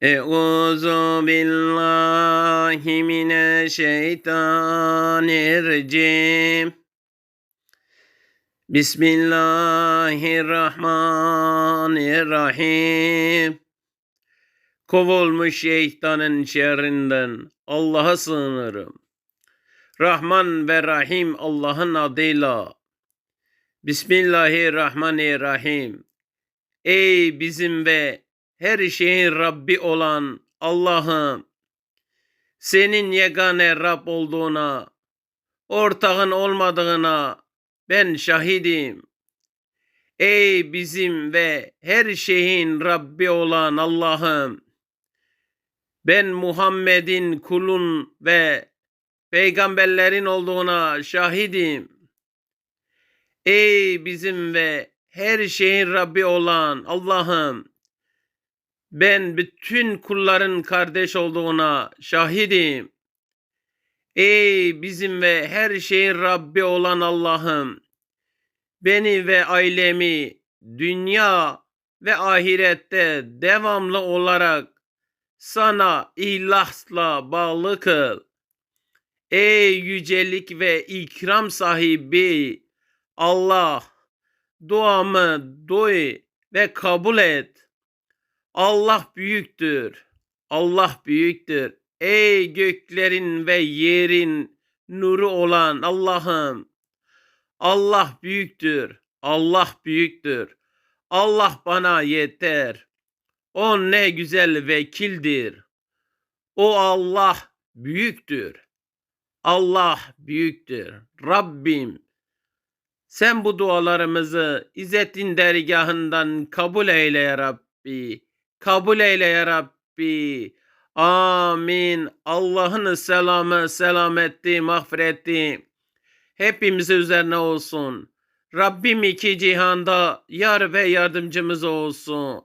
Euzu billahi mineşşeytanirracim. Bismillahirrahmanirrahim. Kovulmuş şeytanın şerrinden Allah'a sığınırım. Rahman ve Rahim Allah'ın adıyla. Bismillahirrahmanirrahim. Ey bizim ve her şeyin Rabbi olan Allah'ım, senin yegane Rab olduğuna, ortağın olmadığına ben şahidim. Ey bizim ve her şeyin Rabbi olan Allah'ım, ben Muhammed'in kulun ve peygamberlerin olduğuna şahidim. Ey bizim ve her şeyin Rabbi olan Allah'ım, ben bütün kulların kardeş olduğuna şahidim. Ey bizim ve her şeyin Rabbi olan Allah'ım, beni ve ailemi dünya ve ahirette devamlı olarak sana ihlasla bağlı kıl. Ey yücelik ve ikram sahibi Allah, duamı duy ve kabul et. Allah büyüktür. Allah büyüktür. Ey göklerin ve yerin nuru olan Allah'ım. Allah büyüktür. Allah büyüktür. Allah bana yeter. O ne güzel vekildir. O Allah büyüktür. Allah büyüktür. Rabbim sen bu dualarımızı İzzettin dergahından kabul eyle ya Rabbi. Kabul eyle ya Rabbi. Amin. Allah'ın selamı, selameti, mağfireti hepimiz üzerine olsun. Rabbim iki cihanda yar ve yardımcımız olsun.